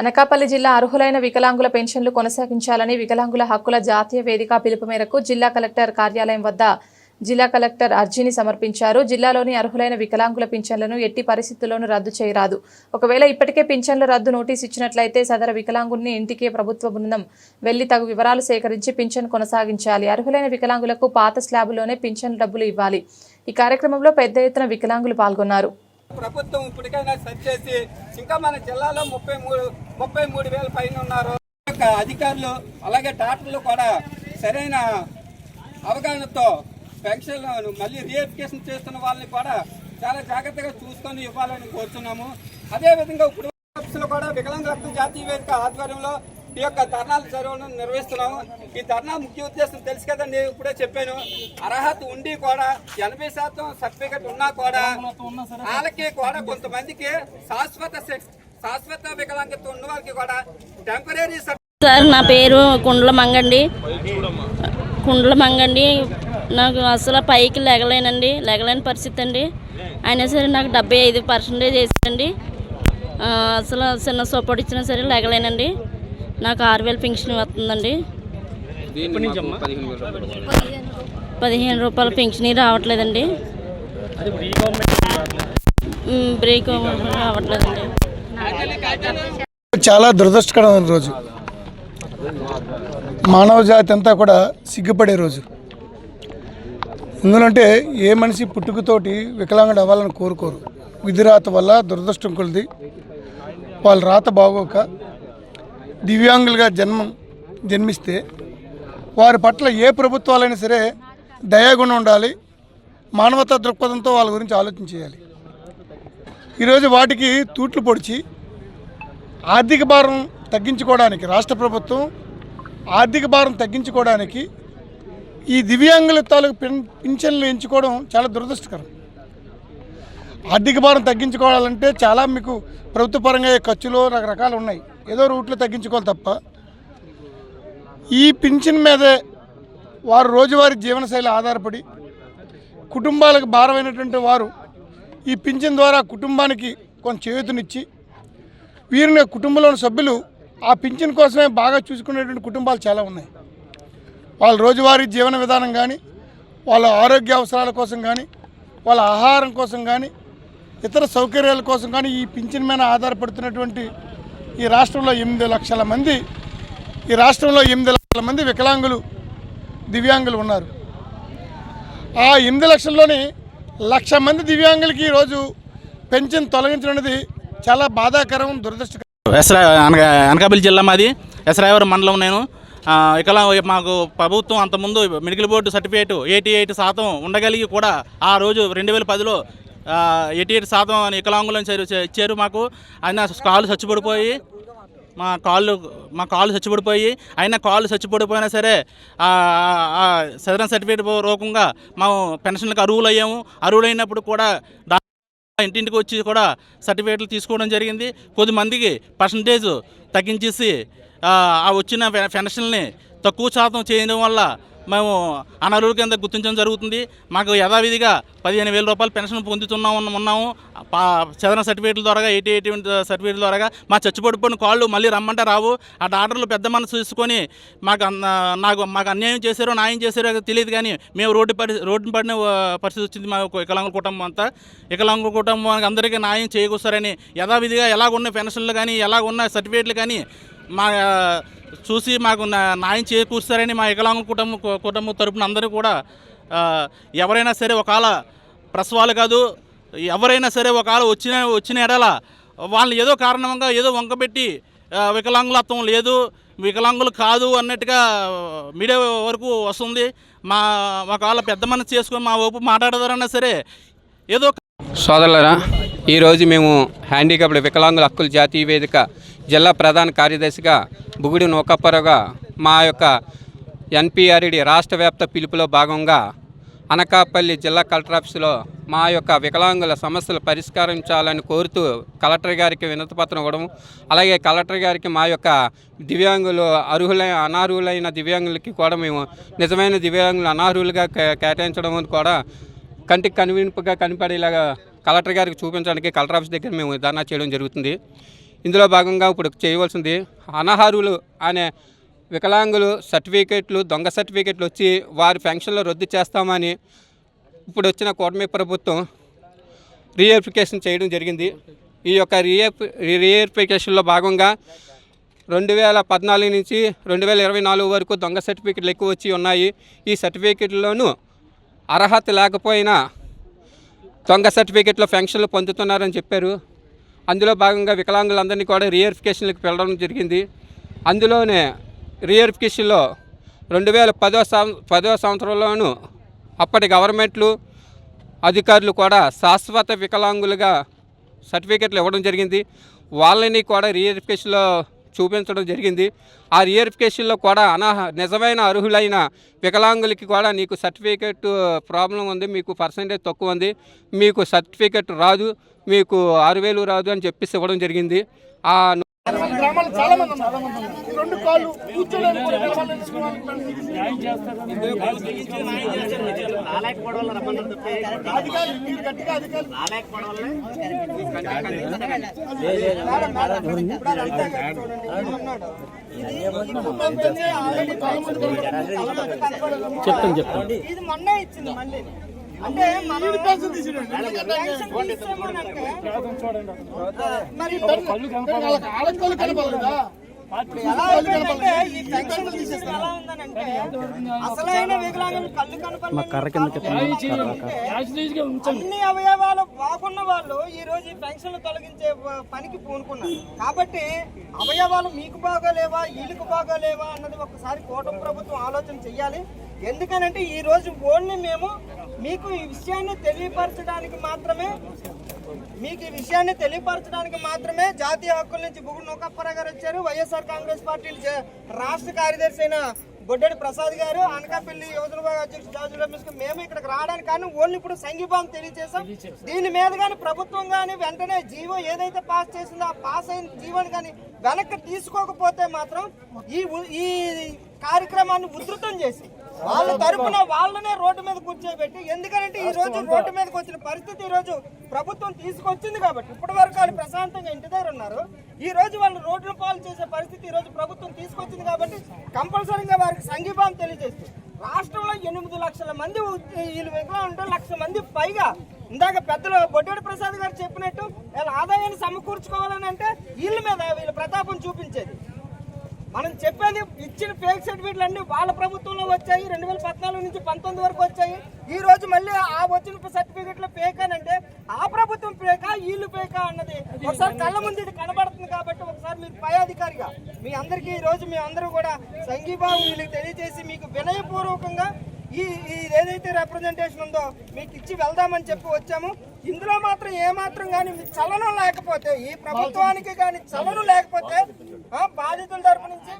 అనకాపల్లి జిల్లా అర్హులైన వికలాంగుల పెన్షన్లు కొనసాగించాలని వికలాంగుల హక్కుల జాతీయ వేదిక పిలుపు మేరకు జిల్లా కలెక్టర్ కార్యాలయం వద్ద జిల్లా కలెక్టర్ అర్జీని సమర్పించారు. జిల్లాలోని అర్హులైన వికలాంగుల పింఛన్లను ఎట్టి పరిస్థితుల్లోనూ రద్దు చేయరాదు. ఒకవేళ ఇప్పటికే పింఛన్ల రద్దు నోటీస్ ఇచ్చినట్లయితే సదర వికలాంగుల్ని ఇంటికే ప్రభుత్వ బృందం వెళ్ళి తగు వివరాలు సేకరించి పింఛన్ కొనసాగించాలి. అర్హులైన వికలాంగులకు పాత స్లాబులోనే పింఛన్ డబ్బులు ఇవ్వాలి. ఈ కార్యక్రమంలో పెద్ద ఎత్తున వికలాంగులు పాల్గొన్నారు. ప్రభుత్వం ఇప్పటికైనా సెట్ చేసి ఇంకా మన జిల్లాలో ముప్పై మూడు ముప్పై మూడు వేల పైన ఉన్నారు. అధికారులు అలాగే డాక్టర్లు కూడా సరైన అవగాహనతో పెన్షన్ మళ్ళీ రీఎడ్యుకేషన్ చేస్తున్న వాళ్ళని కూడా చాలా జాగ్రత్తగా చూసుకొని ఇవ్వాలని కోరుతున్నాము అదేవిధంగా ఇప్పుడు కూడా వికలాంగ రక్తం జాతీయ వేదిక ఆధ్వర్యంలో ఈ యొక్క ధర్నాల చర్యలను నిర్వహిస్తున్నాము. ఈ ధర్నా ముఖ్య ఉద్దేశం తెలుసు కదండి ఇప్పుడే చెప్పాను. అర్హత ఉండి కూడా ఎనభై శాతం సర్టిఫికెట్ ఉన్నా కూడా వాళ్ళకి కూడా కొంతమందికి శాశ్వత శాశ్వత వికలాంగత ఉన్న వాళ్ళకి కూడా టెంపరీ సార్ నా పేరు కుండ్ల మంగండి. కుండ్ల మంగండి. నాకు అసలు పైకి లెగలేనండి. లెగలేని పరిస్థితి అండి. అయినా సరే నాకు డెబ్బై ఐదు పర్సెంటేజ్ వేసండి అసలు చిన్న సపోర్ట్ ఇచ్చినా సరే లెగలేనండి. నాకు ఆరు వేలు పెన్షన్ వస్తుందండి. పదిహేను రూపాయల పెన్షన్ రావట్లేదండి. బ్రేక్ రావట్లేదండి. చాలా దురదృష్టకరమైన రోజు. మానవ జాతి అంతా కూడా సిగ్గుపడే రోజు. ఎందుకంటే ఏ మనిషి పుట్టుకతోటి వికలాంగుడు అవ్వాలని కోరుకోరు. విధిరాత వల్ల దురదృష్టం కొలిది. వాళ్ళ రాత బాగోక దివ్యాంగులుగా జన్మం జన్మిస్తే వారి పట్ల ఏ ప్రభుత్వాలైనా సరే దయాగుణం ఉండాలి మానవతా దృక్పథంతో వాళ్ళ గురించి ఆలోచన చేయాలి. ఈరోజు వాటికి తూట్లు పొడిచి ఆర్థిక భారం తగ్గించుకోవడానికి రాష్ట్ర ప్రభుత్వం ఆర్థిక భారం తగ్గించుకోవడానికి ఈ దివ్యాంగుల తాలూకు పింఛన్లు ఎంచుకోవడం చాలా దురదృష్టకరం. ఆర్థిక భారం తగ్గించుకోవాలంటే చాలా మీకు ప్రభుత్వపరంగా ఖర్చులు రకరకాలు ఉన్నాయి. ఏదో రూట్లో తగ్గించుకోవాలి తప్ప ఈ పింఛన్ మీదే వారు రోజువారీ జీవనశైలి ఆధారపడి కుటుంబాలకు భారమైనటువంటి వారు ఈ పింఛన్ ద్వారా కుటుంబానికి కొంత చేయూతనిచ్చి వీరిని కుటుంబంలోని సభ్యులు ఆ పింఛన్ కోసమే బాగా చూసుకునేటువంటి కుటుంబాలు చాలా ఉన్నాయి. వాళ్ళ రోజువారీ జీవన విధానం కానీ వాళ్ళ ఆరోగ్య అవసరాల కోసం కానీ వాళ్ళ ఆహారం కోసం కానీ ఇతర సౌకర్యాల కోసం కానీ ఈ పింఛన్ మీద ఆధారపడుతున్నటువంటి ఈ రాష్ట్రంలో ఎనిమిది లక్షల మంది ఈ రాష్ట్రంలో ఎనిమిది లక్షల మంది వికలాంగులు దివ్యాంగులు ఉన్నారు. ఆ ఎనిమిది లక్షల్లోని లక్ష మంది దివ్యాంగులకి ఈరోజు పెన్షన్ తొలగించడం అనేది చాలా బాధాకరం దురదృష్టకరం. ఎస్రా అనగా అనకాపల్లి జిల్లా మాది. ఎస్రాయవరం మండలం నేను. ఇక్కడ మాకు ప్రభుత్వం అంతకుముందు medical board certificate eighty eight శాతం ఉండగలిగి కూడా ఆ రోజు రెండు వేల పదిలో ఎయిటీ ఎయిట్ శాతం అని వికలాంగులను చేరు- ఇచ్చారు మాకు. అయినా కాళ్ళు చచ్చిపడిపోయి మా కాళ్ళు మా కాళ్ళు చచ్చిపడిపోయి అయినా కాళ్ళు చచ్చిపడిపోయినా సరే సదరన్ సర్టిఫికేట్ రూపంగా మేము పెన్షన్లకు అర్హులయ్యాము. అర్హులైనప్పుడు కూడా ఇంటింటికి వచ్చి కూడా సర్టిఫికేట్లు తీసుకోవడం జరిగింది. కొద్దిమందికి పర్సంటేజ్ తగ్గించేసి ఆ వచ్చిన పెన్షన్ని తక్కువ శాతం చేయడం వల్ల మేము అనర్హుల కింద గుర్తించడం జరుగుతుంది. మాకు యథావిధిగా పదిహేను వేల రూపాయలు పెన్షన్ పొందుతున్నాం ఉన్నాము. పా చదన సర్టిఫికేట్ల ద్వారా ఎయిటీ ఎయిటీ సర్టిఫికేట్ల ద్వారా మా చచ్చిపడిపోయిన కాళ్ళు మళ్ళీ రమ్మంటే రావు. ఆ డాక్టర్లు పెద్ద మనసు తీసుకొని మాకు అన్న- నాకు మాకు అన్యాయం చేశారో న్యాయం చేశారో తెలియదు కానీ మేము రోడ్డు పడి రోడ్డు పడిన పరిస్థితి వచ్చింది మా వికలాంగుల కుటుంబం అంతా. వికలాంగుల కుటుంబానికి అందరికీ న్యాయం చేయకూస్తారని యథావిధిగా ఎలాగున్న పెన్షన్లు కానీ ఎలాగున్న సర్టిఫికేట్లు కానీ మా చూసి మాకు నా- న్యాయం చేకూరుస్తారని మా వికలాంగుల కుటుంబం కుటుంబం తరపున అందరూ కూడా ఎవరైనా సరే ఒకవేళ ప్రసవాలు కాదు ఎవరైనా సరే ఒకవేళ వచ్చిన వచ్చిన ఎడల వాళ్ళని ఏదో కారణంగా ఏదో వంకబెట్టి వికలాంగులత్వం లేదు వికలాంగులు కాదు అన్నట్టుగా మీడియా వరకు వస్తుంది. మా ఒకవేళ పెద్ద మనసు చేసుకొని మా వైపు మాట్లాడదారన్నా సరే ఏదో సోదరులరా ఈరోజు మేము హ్యాండిక్యాప్డ్ వికలాంగుల హక్కుల జాతీయ వేదిక జిల్లా ప్రధాన కార్యదర్శిగా బుగుడి నూకప్పరగా మా యొక్క ఎన్పిఆర్ఈడి రాష్ట్ర వ్యాప్త పిలుపులో భాగంగా అనకాపల్లి జిల్లా కలెక్టర్ ఆఫీసులో మా యొక్క వికలాంగుల సమస్యలు పరిష్కరించాలని కోరుతూ కలెక్టర్ గారికి వినతిపత్రం ఇవ్వడం అలాగే కలెక్టర్ గారికి మా యొక్క దివ్యాంగులు అర్హులైన అనార్హులైన దివ్యాంగులకి కూడా మేము నిజమైన దివ్యాంగులు అనార్హులుగా కేటాయించడం కూడా కంటికి కనువింపుగా కనిపడేలాగా కలెక్టర్ గారికి చూపించడానికి కలెక్టర్ ఆఫీస్ దగ్గర మేము ధర్నా చేయడం జరుగుతుంది. ఇందులో భాగంగా ఇప్పుడు చేయవలసింది అనహారులు అనే వికలాంగులు సర్టిఫికేట్లు దొంగ సర్టిఫికేట్లు వచ్చి వారి పెన్షన్లు రద్దు చేస్తామని ఇప్పుడు వచ్చిన కూటమి ప్రభుత్వం రీఎఫికేషన్ చేయడం జరిగింది. ఈ యొక్క రీఎఫ్ రీఎఫికేషన్లో భాగంగా రెండు వేల పద్నాలుగు నుంచి రెండు వేల ఇరవై నాలుగు వరకు దొంగ సర్టిఫికెట్లు ఎక్కువ వచ్చి ఉన్నాయి. ఈ సర్టిఫికెట్లోనూ అర్హత లేకపోయినా దొంగ సర్టిఫికెట్లో పెన్షన్లు పొందుతున్నారని చెప్పారు. అందులో భాగంగా వికలాంగులందరినీ కూడా రీఎరిఫికేషన్లకు వెళ్ళడం జరిగింది. అందులోనే రీఎరిఫికేషన్లో రెండు వేల పదో సం పదో సంవత్సరంలోనూ అప్పటి గవర్నమెంట్లు అధికారులు కూడా శాశ్వత వికలాంగులుగా సర్టిఫికెట్లు ఇవ్వడం జరిగింది. వాళ్ళని కూడా రీఎరిఫికేషన్లో చూపించడం జరిగింది. ఆ రీఎరిఫికేషన్లో కూడా అనా నిజమైన అర్హులైన వికలాంగులకి కూడా నీకు సర్టిఫికెట్ ప్రాబ్లం ఉంది మీకు పర్సంటేజ్ తక్కువ ఉంది మీకు సర్టిఫికెట్ రాదు మీకు ఆరు వేలు రాదు అని చెప్పేసి ఇవ్వడం జరిగింది. ఆ గ్రామాలు చాలా మంది ఉన్నారు. రెండు కాళ్ళు అధికారులు చెప్తాను చెప్తాను. ఇది మొన్నే ఇచ్చింది మళ్ళీ. అంటే పెన్షన్ పెన్షన్ అసలైన వికలాంగులు కళ్ళు అన్ని అవయవాలు బాగున్న వాళ్ళు ఈ రోజు ఈ పెన్షన్లు తొలగించే పనికి పూనుకున్నారు. కాబట్టి అవయవాలు మీకు బాగోలేవా వీళ్ళకి బాగోలేవా అన్నది ఒకసారి కూటమి ప్రభుత్వం ఆలోచన చెయ్యాలి. ఎందుకనంటే ఈ రోజు ఓన్లీ మేము మీకు ఈ విషయాన్ని తెలియపరచడానికి మాత్రమే మీకు ఈ విషయాన్ని తెలియపరచడానికి మాత్రమే జాతీయ హక్కుల నుంచి బుగుడు నౌకప్పరా గారు వచ్చారు. వైఎస్ఆర్ కాంగ్రెస్ పార్టీ రాష్ట్ర కార్యదర్శి అయిన బొడ్డడి ప్రసాద్ గారు అనకాపల్లి యువజన విభాగ అధ్యక్షుడు జార్జి రమేష్ గారు మేము ఇక్కడికి రావడానికి కానీ ఓన్లీ ఇప్పుడు సంఘీభావం తెలియజేశాం దీని మీద కానీ ప్రభుత్వం కానీ వెంటనే జీవో ఏదైతే పాస్ చేసిందో ఆ పాస్ అయిన జీవోని కానీ వెనక్కి తీసుకోకపోతే మాత్రం ఈ ఈ కార్యక్రమాన్ని ఉధృతం చేసి వాళ్ళ తరపున వాళ్ళనే రోడ్డు మీద కూర్చోబెట్టి ఎందుకంటే ఈ రోజు రోడ్డు మీదకి వచ్చిన పరిస్థితి ఈ రోజు ప్రభుత్వం తీసుకొచ్చింది కాబట్టి ఇప్పటి వరకు వాళ్ళు ప్రశాంతంగా ఇంటి దగ్గర ఉన్నారు. ఈ రోజు వాళ్ళు రోడ్లు పాలు చేసే పరిస్థితి ఈ రోజు ప్రభుత్వం తీసుకొచ్చింది కాబట్టి కంపల్సరీగా వారికి సంఘీభావం తెలియజేస్తుంది రాష్ట్రంలో ఎనిమిది లక్షల మంది వీళ్ళు ఉంటే లక్ష మంది పైగా ఇందాక పెద్దలు బొడ్డేడు ప్రసాద్ గారు చెప్పినట్టు వీళ్ళ ఆదాయాన్ని సమకూర్చుకోవాలని అంటే వీళ్ళ మీద వీళ్ళ ప్రతాపం చూపించేది. మనం చెప్పేది ఇచ్చిన ఫేక్ సర్టిఫికెట్లు అన్ని వాళ్ళ ప్రభుత్వంలో వచ్చాయి రెండు వేల పద్నాలుగు నుంచి పంతొమ్మిది వరకు వచ్చాయి. ఈ రోజు మళ్ళీ ఆ వచ్చిన సర్టిఫికెట్లు ఫేక్ అని అంటే ఆ ప్రభుత్వం ఫేకా వీళ్ళు ఫేకా అన్నది. ఒకసారి కళ్ళ ముందు ఇది కనబడుతుంది కాబట్టి ఒకసారి మీరు పై అధికారిగా మీ అందరికీ ఈ రోజు మీ అందరూ కూడా సంఘీభావం వీళ్ళకి తెలియజేసి మీకు వినయపూర్వకంగా ఈ ఏదైతే రిప్రజెంటేషన్ ఉందో మీకు ఇచ్చి వెళ్దామని చెప్పి వచ్చాము. ఇందులో మాత్రం ఏమాత్రం కానీ మీకు చలనం లేకపోతే ఈ ప్రభుత్వానికి కానీ చలనం లేకపోతే బాధితుల తరపు నుంచి